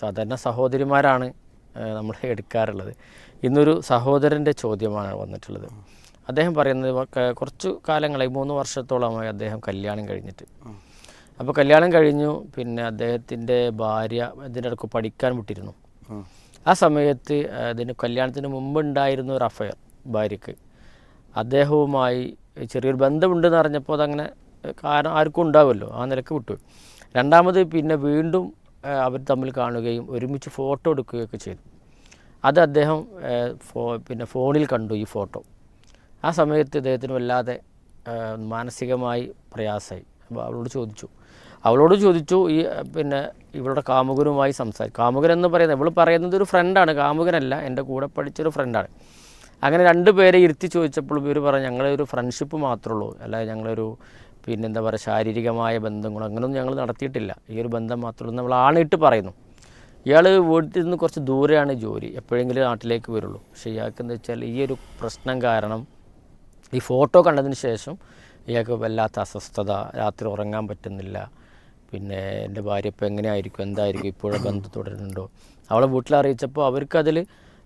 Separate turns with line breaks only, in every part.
സാധാരണ സഹോദരിമാരാണ് നമ്മൾ എടുക്കാറുള്ളത്. ഇന്നൊരു സഹോദരന്റെ ചോദ്യമാണ് വന്നിട്ടുള്ളത്. അദ്ദേഹം പറയുന്നത് കുറച്ച് കാലങ്ങളായി മൂന്ന് വർഷത്തോളമായി അദ്ദേഹം കല്യാണം കഴിഞ്ഞിട്ട്. അപ്പോൾ കല്യാണം കഴിഞ്ഞു പിന്നെ അദ്ദേഹത്തിന്റെ ഭാര്യ ഇതിന്റെ ഇടയ്ക്ക് പഠിക്കാൻ വിട്ടിരുന്നു. ആ സമയത്ത് അതിന് കല്യാണത്തിന് മുമ്പ് ഉണ്ടായിരുന്ന ഒരു അഫയർ ഭാര്യയ്ക്ക് അദ്ദേഹവുമായി ചെറിയൊരു ബന്ധമുണ്ടെന്ന് അറിഞ്ഞപ്പോൾ അതങ്ങനെ കാരണം ആർക്കും ഉണ്ടാവുമല്ലോ ആ നിലയ്ക്ക് വിട്ടു. രണ്ടാമത് പിന്നെ വീണ്ടും അവർ തമ്മിൽ കാണുകയും ഒരുമിച്ച് ഫോട്ടോ എടുക്കുകയൊക്കെ ചെയ്തു. അത് അദ്ദേഹം ഫോ പിന്നെ ഫോണിൽ കണ്ടു ഈ ഫോട്ടോ. ആ സമയത്ത് ഇദ്ദേഹത്തിന് വല്ലാതെ മാനസികമായി പ്രയാസമായി. അപ്പോൾ അവളോട് ചോദിച്ചു. അവളോട് ചോദിച്ചു ഈ പിന്നെ ഇവളുടെ കാമുകനുമായി സംസാരിച്ചു കാമുകൻ എന്ന് പറയുന്നത് ഇവൾ പറയുന്നത് ഒരു ഫ്രണ്ടാണ് കാമുകനല്ല എന്റെ കൂടെ പഠിച്ചൊരു ഫ്രണ്ടാണ് അങ്ങനെ രണ്ട് പേരെ ഇരുത്തി ചോദിച്ചപ്പോൾ ഇവർ പറഞ്ഞു ഞങ്ങളൊരു ഫ്രണ്ട്ഷിപ്പ് മാത്രമേ ഉള്ളൂ. അല്ലാതെ ഞങ്ങളൊരു പിന്നെ എന്താ പറയുക ശാരീരികമായ ബന്ധങ്ങളോ അങ്ങനെയൊന്നും ഞങ്ങൾ നടത്തിയിട്ടില്ല. ഈ ഒരു ബന്ധം മാത്രമേ നമ്മൾ ആണിട്ട് പറയുന്നു. ഇയാൾ വീട്ടിൽ നിന്ന് കുറച്ച് ദൂരെയാണ് ജോലി. എപ്പോഴെങ്കിലും നാട്ടിലേക്ക് വരുള്ളൂ. പക്ഷേ ഇയാൾക്ക് എന്താ വെച്ചാൽ ഈ ഒരു പ്രശ്നം കാരണം ഈ ഫോട്ടോ കണ്ടതിന് ശേഷം ഇയാൾക്ക് വല്ലാത്ത അസ്വസ്ഥത രാത്രി ഉറങ്ങാൻ പറ്റുന്നില്ല. പിന്നെ എന്റെ ഭാര്യ ഇപ്പോൾ എങ്ങനെയായിരിക്കും എന്തായിരിക്കും ഇപ്പോഴും ബന്ധം തുടരുന്നുണ്ടോ? അവളെ വീട്ടിൽ അറിയിച്ചപ്പോൾ അവർക്കതിൽ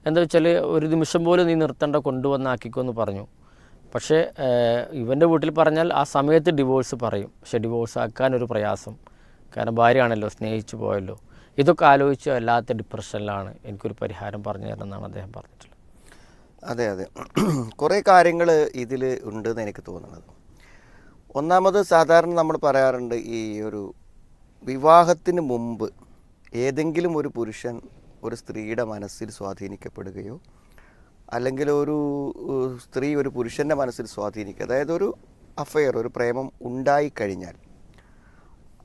എന്താ വെച്ചാൽ ഒരു നിമിഷം പോലും നീ നിർത്തേണ്ട കൊണ്ടുവന്നാക്കിക്കോ എന്ന് പറഞ്ഞു. പക്ഷേ ഇവന്റെ വീട്ടിൽ പറഞ്ഞാൽ ആ സമയത്ത് ഡിവോഴ്സ് പറയും. പക്ഷേ ഡിവോഴ്സ് ആക്കാൻ ഒരു പ്രയാസം. കാരണം ഭാര്യയാണല്ലോ സ്നേഹിച്ചു പോയല്ലോ. ഇതൊക്കെ ആലോചിച്ച് അല്ലാത്ത ഡിപ്രഷനിലാണ് എനിക്കൊരു പരിഹാരം പറഞ്ഞു തരണമെന്നാണ് അദ്ദേഹം പറഞ്ഞിട്ടുള്ളത്.
അതെ അതെ. കുറേ കാര്യങ്ങൾ ഇതിൽ ഉണ്ടെന്ന് എനിക്ക് തോന്നുന്നത്. ഒന്നാമത് സാധാരണ നമ്മൾ പറയാറുണ്ട് ഈ ഒരു വിവാഹത്തിന് മുമ്പ് ഏതെങ്കിലും ഒരു പുരുഷൻ ഒരു സ്ത്രീയുടെ മനസ്സിൽ സ്വാധീനിക്കപ്പെടുകയോ അല്ലെങ്കിൽ ഒരു സ്ത്രീ ഒരു പുരുഷന്റെ മനസ്സിൽ സ്വാധീനിക്കുക. അതായത് ഒരു അഫയർ ഒരു പ്രേമം ഉണ്ടായിക്കഴിഞ്ഞാൽ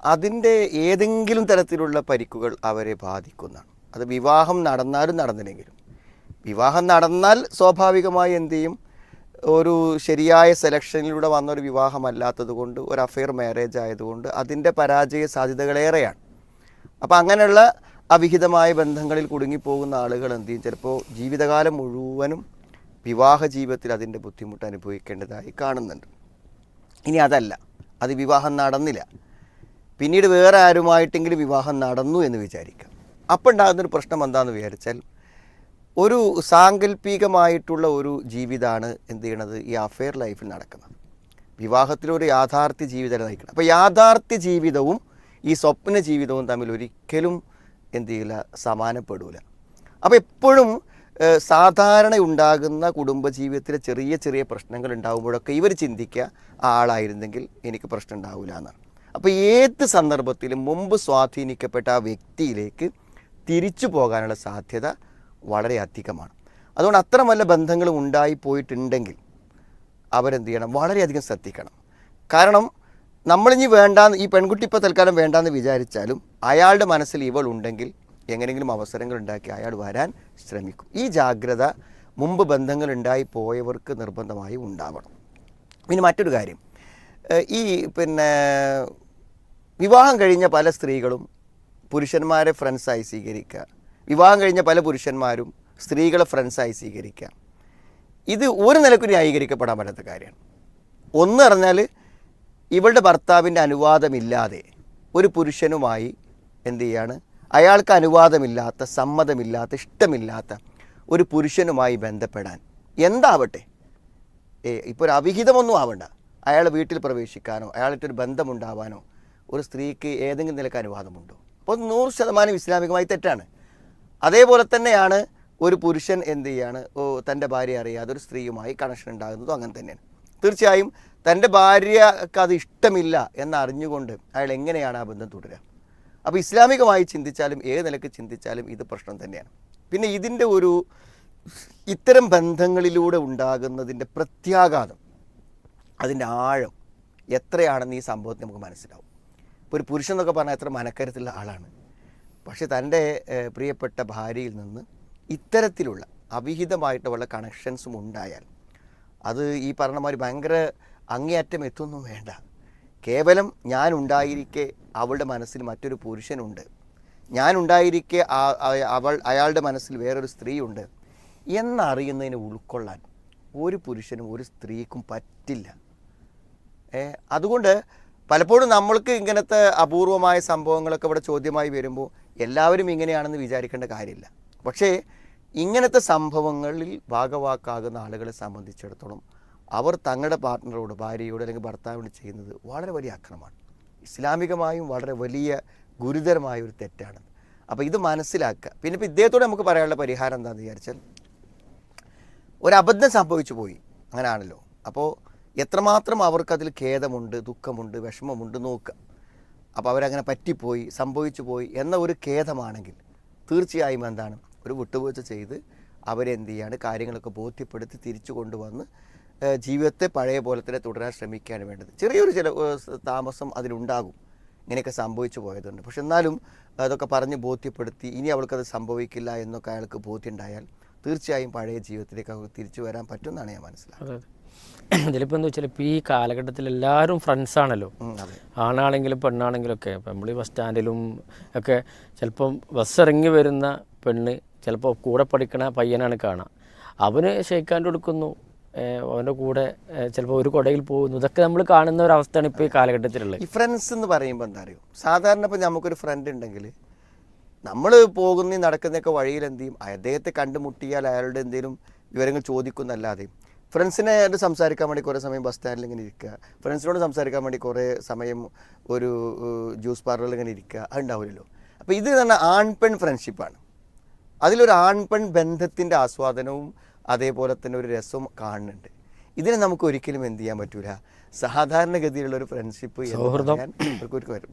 അതിന്റെ ഏതെങ്കിലും തരത്തിലുള്ള പരിക്കുകൾ അവരെ ബാധിക്കുന്നതാണ്. അത് വിവാഹം നടന്നാലും നടന്നില്ലെങ്കിലും. വിവാഹം നടന്നാൽ സ്വാഭാവികമായി എന്തു ചെയ്യും? ഒരു ശരിയായ സെലക്ഷനിലൂടെ വന്ന ഒരു വിവാഹമല്ലാത്തത് കൊണ്ട് ഒരു അഫയർ മാരേജ് ആയതുകൊണ്ട് അതിന്റെ പരാജയ സാധ്യതകളേറെയാണ്. അപ്പോൾ അങ്ങനെയുള്ള അവിഹിതമായ ബന്ധങ്ങളിൽ കുടുങ്ങിപ്പോകുന്ന ആളുകൾ എന്ത് ചെയ്യും? ചിലപ്പോൾ ജീവിതകാലം മുഴുവനും വിവാഹ ജീവിതത്തിൽ അതിന്റെ ബുദ്ധിമുട്ട് അനുഭവിക്കേണ്ടതായി കാണുന്നുണ്ട്. ഇനി അതല്ല. അത് വിവാഹം നടന്നില്ല. പിന്നീട് വേറെ ആരുമായിട്ടെങ്കിലും വിവാഹം നടന്നു എന്ന് വിചാരിക്കാം. അപ്പോൾ ഉണ്ടാകുന്നൊരു പ്രശ്നം എന്താണെന്ന് വിചാരിച്ചാൽ ഒരു സാങ്കല്പികമായിട്ടുള്ള ഒരു ജീവിതമാണ് എന്ത് ചെയ്യണത്? ഈ അഫെയർ ലൈഫിൽ നടക്കുന്നത്. വിവാഹത്തിലൊരു യാഥാർത്ഥ്യ ജീവിതം നയിക്കണം അപ്പോൾ യാഥാർത്ഥ്യ ജീവിതവും ഈ സ്വപ്ന ജീവിതവും തമ്മിൽ ഒരിക്കലും എന്ത് ചെയ്യില്ല സമാനപ്പെടില്ല അപ്പോൾ എപ്പോഴും സാധാരണ ഉണ്ടാകുന്ന കുടുംബജീവിതത്തിലെ ചെറിയ ചെറിയ പ്രശ്നങ്ങൾ ഉണ്ടാകുമ്പോഴൊക്കെ ഇവർ ചിന്തിക്കുക ആളായിരുന്നെങ്കിൽ എനിക്ക് പ്രശ്നം ഉണ്ടാവില്ല എന്നാണ് അപ്പോൾ ഏത് സന്ദർഭത്തിലും മുമ്പ് സ്വാധീനിക്കപ്പെട്ട ആ വ്യക്തിയിലേക്ക് തിരിച്ചു പോകാനുള്ള സാധ്യത വളരെ അധികമാണ്. അതുകൊണ്ട് അത്ര വല്ല ബന്ധങ്ങളും ഉണ്ടായി പോയിട്ടുണ്ടെങ്കിൽ അവരെന്ത് ചെയ്യണം? വളരെയധികം ശ്രദ്ധിക്കണം. കാരണം നമ്മളിനി വേണ്ടാന്ന് ഈ പെൺകുട്ടി ഇപ്പോൾ തൽക്കാലം വേണ്ടാന്ന് വിചാരിച്ചാലും അയാളുടെ മനസ്സിൽ ഇവൾ ഉണ്ടെങ്കിൽ എങ്ങനെയെങ്കിലും അവസരങ്ങൾ ഉണ്ടാക്കി അയാൾ വരാൻ ശ്രമിക്കും. ഈ ജാഗ്രത മുമ്പ് ബന്ധങ്ങൾ ഉണ്ടായി പോയവർക്ക് നിർബന്ധമായി ഉണ്ടാവണം. പിന്നെ മറ്റൊരു കാര്യം. ഈ പിന്നെ വിവാഹം കഴിഞ്ഞ പല സ്ത്രീകളും പുരുഷന്മാരെ ഫ്രണ്ട്സായി സ്വീകരിക്കുക. വിവാഹം കഴിഞ്ഞ പല പുരുഷന്മാരും സ്ത്രീകളെ ഫ്രണ്ട്സായി സ്വീകരിക്കുക. ഇത് ഒരു നിലക്കും ന്യായീകരിക്കപ്പെടാൻ പറ്റാത്ത കാര്യമാണ്. ഒന്ന് പറഞ്ഞാൽ ഇവളുടെ ഭർത്താവിന്റെ അനുവാദമില്ലാതെ ഒരു പുരുഷനുമായി എന്ത് ചെയ്യാണ്? അയാൾക്ക് അനുവാദമില്ലാത്ത സമ്മതമില്ലാത്ത ഇഷ്ടമില്ലാത്ത ഒരു പുരുഷനുമായി ബന്ധപ്പെടാൻ എന്താവട്ടെ? ഏ ഇപ്പോൾ ഒരു അവിഹിതമൊന്നും ആവണ്ട. അയാൾ വീട്ടിൽ പ്രവേശിക്കാനോ അയാളായിട്ടൊരു ബന്ധമുണ്ടാവാനോ ഒരു സ്ത്രീക്ക് ഏതെങ്കിലും നിലയ്ക്ക് അനുവാദമുണ്ടോ? അപ്പോൾ നൂറ് ശതമാനം ഇസ്ലാമികമായി തെറ്റാണ്. അതേപോലെ തന്നെയാണ് ഒരു പുരുഷൻ എന്ത് ചെയ്യാണ്? തന്റെ ഭാര്യ അറിയാതെ ഒരു സ്ത്രീയുമായി കണക്ഷൻ ഉണ്ടാകുന്നതും അങ്ങനെ തന്നെയാണ്. തീർച്ചയായും തന്റെ ഭാര്യക്ക് അത് ഇഷ്ടമില്ല എന്നറിഞ്ഞുകൊണ്ട് അയാൾ എങ്ങനെയാണ് ആ ബന്ധം തുടരുക? അപ്പോൾ ഇസ്ലാമികമായി ചിന്തിച്ചാലും ഏത് നിലയ്ക്ക് ചിന്തിച്ചാലും ഇത് പ്രശ്നം തന്നെയാണ്. പിന്നെ ഇതിന്റെ ഒരു ഇത്തരം ബന്ധങ്ങളിലൂടെ ഉണ്ടാകുന്നതിന്റെ പ്രത്യാഘാതം അതിന്റെ ആഴം എത്രയാണെന്ന് ഈ സംഭവത്തിൽ നമുക്ക് മനസ്സിലാവും. ഇപ്പോൾ ഒരു പുരുഷൻ എന്നൊക്കെ പറഞ്ഞാൽ എത്ര മനക്കരുത്തുള്ള ആളാണ്. പക്ഷേ തന്റെ പ്രിയപ്പെട്ട ഭാര്യയിൽ നിന്ന് ഇത്തരത്തിലുള്ള അവിഹിതമായിട്ടുള്ള കണക്ഷൻസും ഉണ്ടായാൽ അത് ഈ പറഞ്ഞ മാതിരി ഭയങ്കര അങ്ങേയറ്റം എത്തുന്നു വേണ്ട. കേവലം ഞാൻ ഉണ്ടായിരിക്കെ അവളുടെ മനസ്സിൽ മറ്റൊരു പുരുഷനുണ്ട്. ആ- അവൾ അയാളുടെ മനസ്സിൽ വേറൊരു സ്ത്രീയുണ്ട്. എന്നറിയുന്നതിനെ ഉൾക്കൊള്ളാൻ ഒരു പുരുഷനും ഒരു സ്ത്രീക്കും പറ്റില്ല. അതുകൊണ്ട് പലപ്പോഴും നമ്മൾക്ക് ഇങ്ങനത്തെ അപൂർവമായ സംഭവങ്ങളൊക്കെ ഇവിടെ ചോദ്യമായി വരുമ്പോൾ എല്ലാവരും ഇങ്ങനെയാണെന്ന് വിചാരിക്കേണ്ട കാര്യമില്ല. പക്ഷേ ഇങ്ങനത്തെ സംഭവങ്ങളിൽ ഭാഗവാക്കാകുന്ന ആളുകളെ സംബന്ധിച്ചിടത്തോളം അവർ തങ്ങളുടെ പാർട്ട്ണറോട് ഭാര്യയോട് അല്ലെങ്കിൽ ഭർത്താവിനോട് ചെയ്യുന്നത് വളരെ വലിയ അക്രമമാണ്. ഇസ്ലാമികമായും വളരെ വലിയ ഗുരുതരമായ ഒരു തെറ്റാണ് അപ്പോൾ ഇത് മനസ്സിലാക്കുക. പിന്നെ ഇപ്പോൾ ഇദ്ദേഹത്തോട് നമുക്ക് പറയാനുള്ള പരിഹാരം എന്താണെന്ന് വിചാരിച്ചാൽ ഒരു അബദ്ധം സംഭവിച്ചു പോയി. അങ്ങനെയാണല്ലോ അപ്പോൾ എത്രമാത്രം അവർക്കതിൽ ഖേദമുണ്ട് ദുഃഖമുണ്ട് വിഷമമുണ്ട് നോക്കുക. അപ്പോൾ അവരങ്ങനെ പറ്റിപ്പോയി സംഭവിച്ചു പോയി എന്ന ഒരു ഖേദമാണെങ്കിൽ തീർച്ചയായും എന്താണ്? ഒരു വിട്ടുവീഴ്ച ചെയ്ത് അവരെന്ത് ചെയ്യാണ്? കാര്യങ്ങളൊക്കെ ബോധ്യപ്പെടുത്തി തിരിച്ചു കൊണ്ടുവന്ന് ജീവിതത്തെ പഴയ പോലെ തന്നെ തുടരാൻ ശ്രമിക്കുകയാണ് വേണ്ടത്. ചെറിയൊരു ചില താമസം അതിലുണ്ടാകും. ഇങ്ങനെയൊക്കെ സംഭവിച്ചു പോയതുണ്ട് പക്ഷെ എന്നാലും അതൊക്കെ പറഞ്ഞ് ബോധ്യപ്പെടുത്തി ഇനി അവൾക്കത് സംഭവിക്കില്ല എന്നൊക്കെ അയാൾക്ക് ബോധ്യം ഉണ്ടായാൽ തീർച്ചയായും പഴയ ജീവിതത്തിലേക്ക് അവർക്ക് തിരിച്ചു വരാൻ പറ്റും എന്നാണ് ഞാൻ മനസ്സിലാക്കുന്നത്.
ഇതിലിപ്പോൾ എന്താ വെച്ചാൽ ഇപ്പോൾ ഈ കാലഘട്ടത്തിൽ എല്ലാവരും
ഫ്രണ്ട്സ് ആണല്ലോ.
ആണാണെങ്കിലും പെണ്ണാണെങ്കിലും ഒക്കെ ഇപ്പം നമ്മൾ ഈ ബസ് സ്റ്റാൻഡിലും ഒക്കെ ചിലപ്പം ബസ് ഇറങ്ങി വരുന്ന പെണ്ണ് ചിലപ്പോൾ കൂടെ പഠിക്കണ പയ്യനാണ് കാണുക അവന് ഷെയ്ക്കാന്റെ കൊടുക്കുന്നു. അവന്റെ കൂടെ ചിലപ്പോൾ ഒരു കൊടയിൽ പോകുന്നു. ഇതൊക്കെ നമ്മൾ കാണുന്ന ഒരു അവസ്ഥയാണ് ഇപ്പോൾ ഈ കാലഘട്ടത്തിലുള്ളത്.
ഫ്രണ്ട്സ് എന്ന് പറയുമ്പോൾ എന്താ അറിയോ? സാധാരണ ഇപ്പോൾ നമുക്കൊരു ഫ്രണ്ട് ഉണ്ടെങ്കിൽ നമ്മൾ പോകുന്ന നടക്കുന്നൊക്കെ വഴിയിൽ എന്ത് ചെയ്യും? അദ്ദേഹത്തെ കണ്ടുമുട്ടിയാൽ അയാളുടെ എന്തെങ്കിലും വിവരങ്ങൾ ചോദിക്കുന്നല്ലാതെ. ഫ്രണ്ട്സിനെ ആയിട്ട് സംസാരിക്കാൻ വേണ്ടി കുറേ സമയം ബസ് സ്റ്റാൻഡിൽ ഇങ്ങനെ ഇരിക്കുക. ഫ്രണ്ട്സിനോട് സംസാരിക്കാൻ വേണ്ടി കുറേ സമയം ഒരു ജ്യൂസ് പാർലറിൽ ഇങ്ങനെ ഇരിക്കുക. അതുണ്ടാവില്ലല്ലോ അപ്പോൾ ഇത് തന്നെ ആൺ പെൺ ഫ്രണ്ട്ഷിപ്പാണ് അതിലൊരു ആൺ പെൺ ബന്ധത്തിന്റെ ആസ്വാദനവും അതേപോലെ തന്നെ ഒരു രസവും കാണുന്നുണ്ട്. ഇതിനെ നമുക്ക് ഒരിക്കലും എന്ത് ചെയ്യാൻ പറ്റൂല. സാധാരണഗതിയിലുള്ള ഒരു ഫ്രണ്ട്ഷിപ്പ്.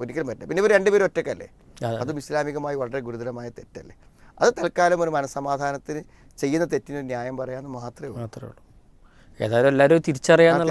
ഒരിക്കലും പറ്റില്ല. പിന്നെ ഇവർ രണ്ടുപേരും ഒറ്റക്കല്ലേ? അതെ. ഇസ്ലാമികമായി വളരെ ഗുരുതരമായ തെറ്റല്ലേ? അത് തൽക്കാലം ഒരു മനസമാധാനത്തിന് ചെയ്യുന്ന തെറ്റിന് ന്യായം പറയാമെന്ന് മാത്രമേ ഉള്ളൂ.
മാത്രമേ ഉള്ളൂ. ഏതായാലും എല്ലാവരും തിരിച്ചറിയാന്നുള്ള